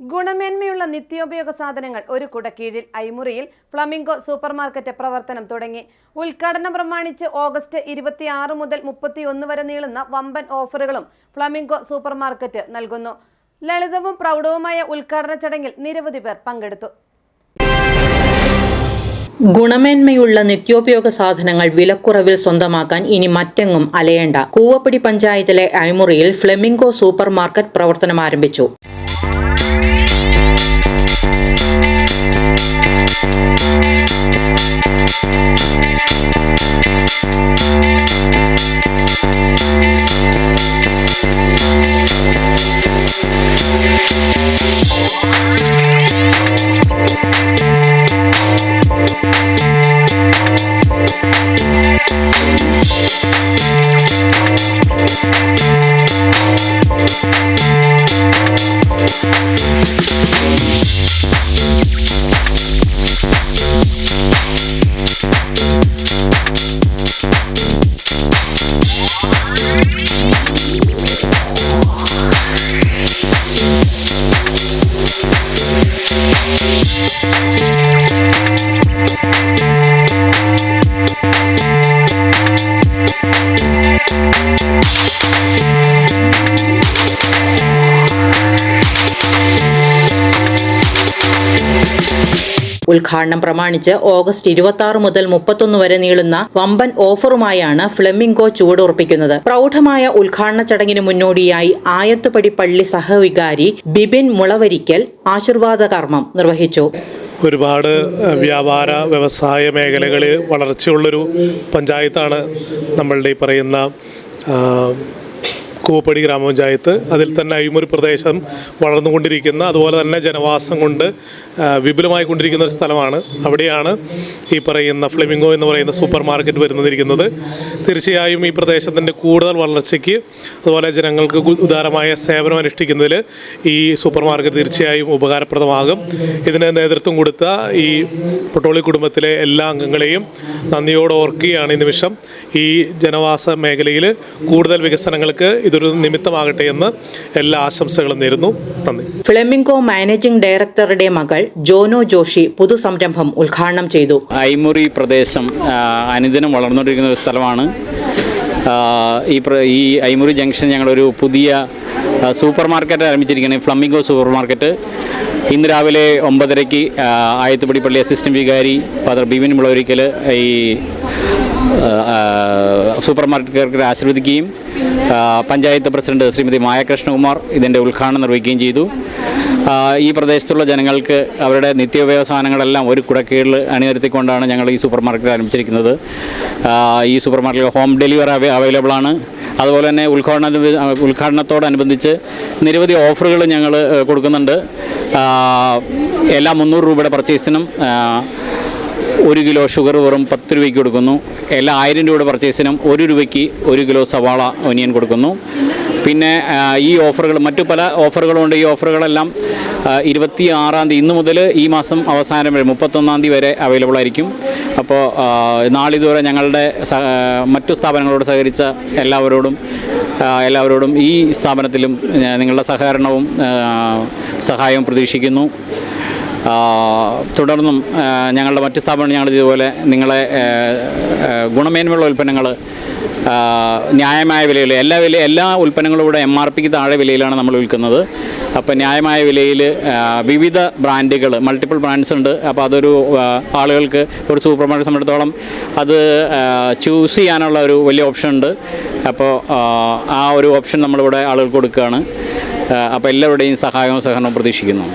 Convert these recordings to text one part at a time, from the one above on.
ഗുണമേന്മയുള്ള നിത്യോപയോഗ സാധനങ്ങൾ ഒരു കുടക്കീഴിൽ ഐമുറിയിൽ ഫ്ലമിംഗോ സൂപ്പർമാർക്കറ്റ് പ്രവർത്തനം തുടങ്ങി. ഉദ്ഘാടനം പ്രമാണിച്ച് ഓഗസ്റ്റ് ഇരുപത്തിയാറ് മുതൽ മുപ്പത്തിയൊന്ന് വരെ നീളുന്ന വമ്പൻ ഓഫറുകളും ഫ്ലമിംഗോ സൂപ്പർമാർക്കറ്റ് നൽകുന്നു. ലളിതവും പ്രൗഢവുമായ ഉദ്ഘാടന ചടങ്ങിൽ നിരവധി പേർ പങ്കെടുത്തു. ഗുണമേന്മയുള്ള നിത്യോപയോഗ സാധനങ്ങൾ വിലക്കുറവിൽ സ്വന്തമാക്കാൻ ഇനി മറ്റെങ്ങും അലയേണ്ട. കൂവപ്പടി പഞ്ചായത്തിലെ അഴിമുറിയിൽ ഫ്ലെമിംഗോ സൂപ്പർ മാർക്കറ്റ് പ്രവർത്തനം ആരംഭിച്ചു. Thank you. ഉദ്ഘാടനം പ്രമാണിച്ച് ഓഗസ്റ്റ് ഇരുപത്തി ആറ് മുതൽ മുപ്പത്തൊന്ന് വരെ നീളുന്ന വമ്പൻ ഓഫറുമായാണ് ഫ്ലെമിംഗോ ചുവടുറപ്പിക്കുന്നത്. പ്രൗഢമായ ഉദ്ഘാടന ചടങ്ങിന് മുന്നോടിയായി ആയത്തുപടി പള്ളി സഹവികാരി ബിബിൻ മുളവരിക്കൽ ആശീർവാദ കർമ്മം നിർവഹിച്ചു. ഒരുപാട് വ്യാപാര വ്യവസായ മേഖലകളിൽ വളർച്ചയുള്ളൊരു പഞ്ചായത്താണ് നമ്മളുടെ ഈ പറയുന്ന കൂവപ്പടി ഗ്രാമപഞ്ചായത്ത്. അതിൽ തന്നെ അഴിമുറി പ്രദേശം വളർന്നുകൊണ്ടിരിക്കുന്ന അതുപോലെ തന്നെ ജനവാസം കൊണ്ട് വിപുലമായി കൊണ്ടിരിക്കുന്ന ഒരു സ്ഥലമാണ്. അവിടെയാണ് ഈ പറയുന്ന ഫ്ലെമിംഗോ എന്ന് പറയുന്ന സൂപ്പർ മാർക്കറ്റ് വരുന്നിരിക്കുന്നത് തീർച്ചയായും ഈ പ്രദേശത്തിന്റെ കൂടുതൽ വളർച്ചയ്ക്ക് അതുപോലെ ജനങ്ങൾക്ക് ഉദാരമായ സേവനം അനുഷ്ഠിക്കുന്നതിൽ ഈ സൂപ്പർ മാർക്കറ്റ് തീർച്ചയായും ഉപകാരപ്രദമാകും. ഇതിന് നേതൃത്വം കൊടുത്ത ഈ പൊട്ടോളി കുടുംബത്തിലെ എല്ലാ അംഗങ്ങളെയും നന്ദിയോടെ ഓർക്കുകയാണ് ഈ നിമിഷം. ഈ ജനവാസ മേഖലയിൽ കൂടുതൽ വികസനങ്ങൾക്ക് ഇതൊരു നിമിത്തമാകട്ടെ എന്ന് എല്ലാ ആശംസകളും നേരുന്നു. നന്ദി. ഫ്ലെമിംഗോ മാനേജിംഗ് ഡയറക്ടറുടെ മകൾ ജോനോ ജോഷി പുതുസംരംഭം ഉദ്ഘാടനം ചെയ്തു. ഐമുറി പ്രദേശം അനുദിനം വളർന്നുകൊണ്ടിരിക്കുന്ന ഒരു സ്ഥലമാണ്. ഈ പ്ര ഈ ഐമുറി ജംഗ്ഷൻ ഞങ്ങളൊരു പുതിയ സൂപ്പർ മാർക്കറ്റ് ആരംഭിച്ചിരിക്കുകയാണ്. ഫ്ലമിംഗോ സൂപ്പർ മാർക്കറ്റ് ഇന്ന് രാവിലെ ഒമ്പതരയ്ക്ക് ആയത്തുപടി പള്ളി അസിസ്റ്റന്റ് വികാരി ഫാദർ ബിപിൻ മുളവരിക്കൽ ഈ സൂപ്പർ മാർക്കറ്റുകാർക്ക് ആശീർവദിക്കുകയും പഞ്ചായത്ത് പ്രസിഡന്റ് ശ്രീമതി മായ കൃഷ്ണകുമാർ ഇതിന്റെ ഉദ്ഘാടനം നിർവഹിക്കുകയും ചെയ്തു. ഈ പ്രദേശത്തുള്ള ജനങ്ങൾക്ക് അവരുടെ നിത്യോപയോഗ സാധനങ്ങളെല്ലാം ഒരു കുടക്കീഴിൽ അണിനിരത്തിക്കൊണ്ടാണ് ഞങ്ങൾ ഈ സൂപ്പർ മാർക്കറ്റ് ആരംഭിച്ചിരിക്കുന്നത്. ഈ സൂപ്പർ മാർക്കറ്റിൽ ഹോം ഡെലിവറി അവൈ അവൈലബിൾ ആണ് അതുപോലെ തന്നെ ഉദ്ഘാടന ഉദ്ഘാടനത്തോടനുബന്ധിച്ച് നിരവധി ഓഫറുകൾ ഞങ്ങൾ കൊടുക്കുന്നുണ്ട്. എല്ലാ മുന്നൂറ് രൂപയുടെ പർച്ചേസിനും ഒരു കിലോ ഷുഗർ വെറും പത്ത് രൂപയ്ക്ക് കൊടുക്കുന്നു. എല്ലാ ആയിരം രൂപയുടെ പർച്ചേസിനും ഒരു രൂപയ്ക്ക് ഒരു കിലോ സവാള ഒനിയൻ കൊടുക്കുന്നു. പിന്നെ ഈ ഓഫറുകൾ മറ്റു പല ഓഫറുകളുണ്ട് ഈ ഓഫറുകളെല്ലാം ഇരുപത്തി ആറാം തീയതി ഇന്ന് മുതൽ ഈ മാസം അവസാനം വരെ മുപ്പത്തൊന്നാം തീയതി വരെ അവൈലബിൾ ആയിരിക്കും. അപ്പോൾ നാളിതുവരെ ഞങ്ങളുടെ മറ്റു സ്ഥാപനങ്ങളോട് സഹകരിച്ച എല്ലാവരോടും എല്ലാവരോടും ഈ സ്ഥാപനത്തിലും നിങ്ങളുടെ സഹകരണവും സഹായവും പ്രതീക്ഷിക്കുന്നു. തുടർന്നും ഞങ്ങളുടെ മറ്റ് സ്ഥാപനങ്ങൾ ഞങ്ങൾ ഇതുപോലെ നിങ്ങളെ ഗുണമേന്മയുള്ള ഉൽപ്പന്നങ്ങൾ ന്യായമായ വിലയിൽ എല്ലാ വില എല്ലാ ഉൽപ്പന്നങ്ങളും ഇവിടെ എം ആർ പിക്ക് താഴെ വിലയിലാണ് നമ്മൾ വിൽക്കുന്നത്. അപ്പോൾ ന്യായമായ വിലയിൽ വിവിധ ബ്രാൻഡുകൾ മൾട്ടിപ്പിൾ ബ്രാൻഡ്സ് ഉണ്ട്. അപ്പോൾ അതൊരു ആളുകൾക്ക് ഒരു സൂപ്പർ മാർക്കറ്റ് സംബന്ധിച്ചിടത്തോളം അത് ചൂസ് ചെയ്യാനുള്ള ഒരു വലിയ ഓപ്ഷൻ ഉണ്ട്. അപ്പോൾ ആ ഒരു ഓപ്ഷൻ നമ്മളിവിടെ ആളുകൾക്ക് കൊടുക്കുകയാണ്. അപ്പോൾ എല്ലാവരുടെയും സഹായവും സഹകരണവും പ്രതീക്ഷിക്കുന്നു.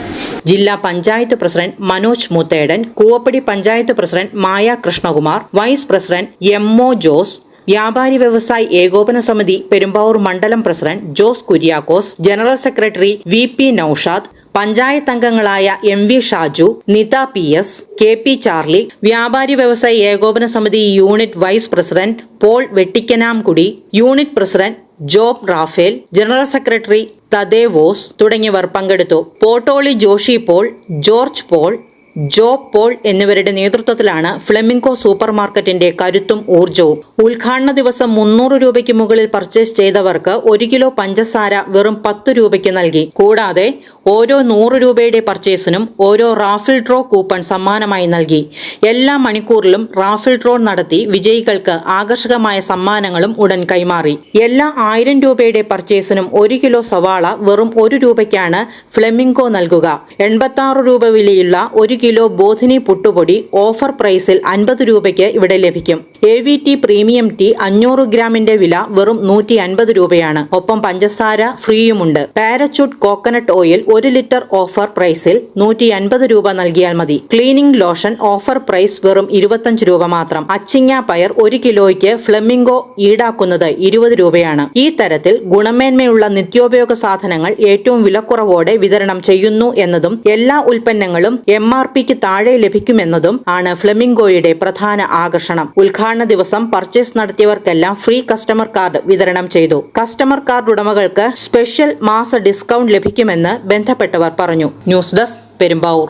ജില്ലാ panchayat president Manoj Muthedan Koovappady panchayat president Maya Krishnakumar vice president M O Jose വ്യാപാരി വ്യവസായി ഏകോപന സമിതി പെരുമ്പാവൂർ മണ്ഡലം president Jose Kuriakose general secretary V P Noushad panchayat അംഗങ്ങളായ M V Shaju Nitha P S K P Charlie വ്യാപാരി വ്യവസായി ഏകോപന സമിതി unit vice president Paul Vettikkanamkudi unit president Job Raphael general secretary Thadevos തുടങ്ങിയവർ പങ്കെടുത്തു. പോട്ടോളി ജോഷി പോൾ ജോർജ് പോൾ ജോ പോൾ എന്നിവരുടെ നേതൃത്വത്തിലാണ് ഫ്ലെമിംഗോ സൂപ്പർ മാർക്കറ്റിന്റെ കരുത്തും ഊർജവും ഉദ്ഘാടന ദിവസം മുന്നൂറ് രൂപയ്ക്ക് മുകളിൽ പർച്ചേസ് ചെയ്തവർക്ക് ഒരു കിലോ പഞ്ചസാര വെറും പത്ത് രൂപയ്ക്ക് നൽകി. കൂടാതെ ഓരോ നൂറ് രൂപയുടെ പർച്ചേസിനും ഓരോ റാഫിൽ ഡ്രോ കൂപ്പൺ സമ്മാനമായി നൽകി. എല്ലാ മണിക്കൂറിലും റാഫിൽ ഡ്രോ നടത്തി വിജയികൾക്ക് ആകർഷകമായ സമ്മാനങ്ങളും ഉടൻ കൈമാറി. എല്ലാ ആയിരം രൂപയുടെ പർച്ചേസിനും ഒരു കിലോ സവാള വെറും ഒരു രൂപയ്ക്കാണ് ഫ്ലെമിംഗോ നൽകുക. എൺപത്തി രൂപ വിലയുള്ള ഒരു കിലോ ബോധിനി പുട്ടുപൊടി ഓഫർ പ്രൈസിൽ അൻപത് രൂപയ്ക്ക് ഇവിടെ ലഭിക്കും. A V T premium tea അഞ്ഞൂറ് ഗ്രാമിന്റെ വില വെറും നൂറ്റി അൻപത് രൂപയാണ്. ഒപ്പം പഞ്ചസാര ഫ്രീയുമുണ്ട്. പാരച്യൂട്ട് കോക്കനട്ട് ഓയിൽ ഒരു ലിറ്റർ ഓഫർ പ്രൈസിൽ നൂറ്റി അൻപത് രൂപ നൽകിയാൽ മതി. ക്ലീനിംഗ് ലോഷൻ ഓഫർ പ്രൈസ് വെറും ഇരുപത്തഞ്ച് രൂപ മാത്രം. അച്ചിങ്ങ പയർ ഒരു കിലോയ്ക്ക് ഫ്ലെമിംഗോ ഈടാക്കുന്നത് ഇരുപത് രൂപയാണ്. ഈ തരത്തിൽ ഗുണമേന്മയുള്ള നിത്യോപയോഗ സാധനങ്ങൾ ഏറ്റവും വിലക്കുറവോടെ വിതരണം ചെയ്യുന്നു എന്നതും എല്ലാ ഉൽപ്പന്നങ്ങളും എം ആർ പിക്ക് താഴെ ലഭിക്കുമെന്നതും ആണ് ഫ്ലെമിംഗോയുടെ പ്രധാന ആകർഷണം. ഉദ്ഘാടന ദിവസം പർച്ചേസ് നടത്തിയവർക്കെല്ലാം ഫ്രീ കസ്റ്റമർ കാർഡ് വിതരണം ചെയ്തു. കസ്റ്റമർ കാർഡ് ഉടമകൾക്ക് സ്പെഷ്യൽ മാസ ഡിസ്കൗണ്ട് ലഭിക്കുമെന്ന് ബന്ധപ്പെട്ടവർ പറഞ്ഞു. News desk Perumbavoor.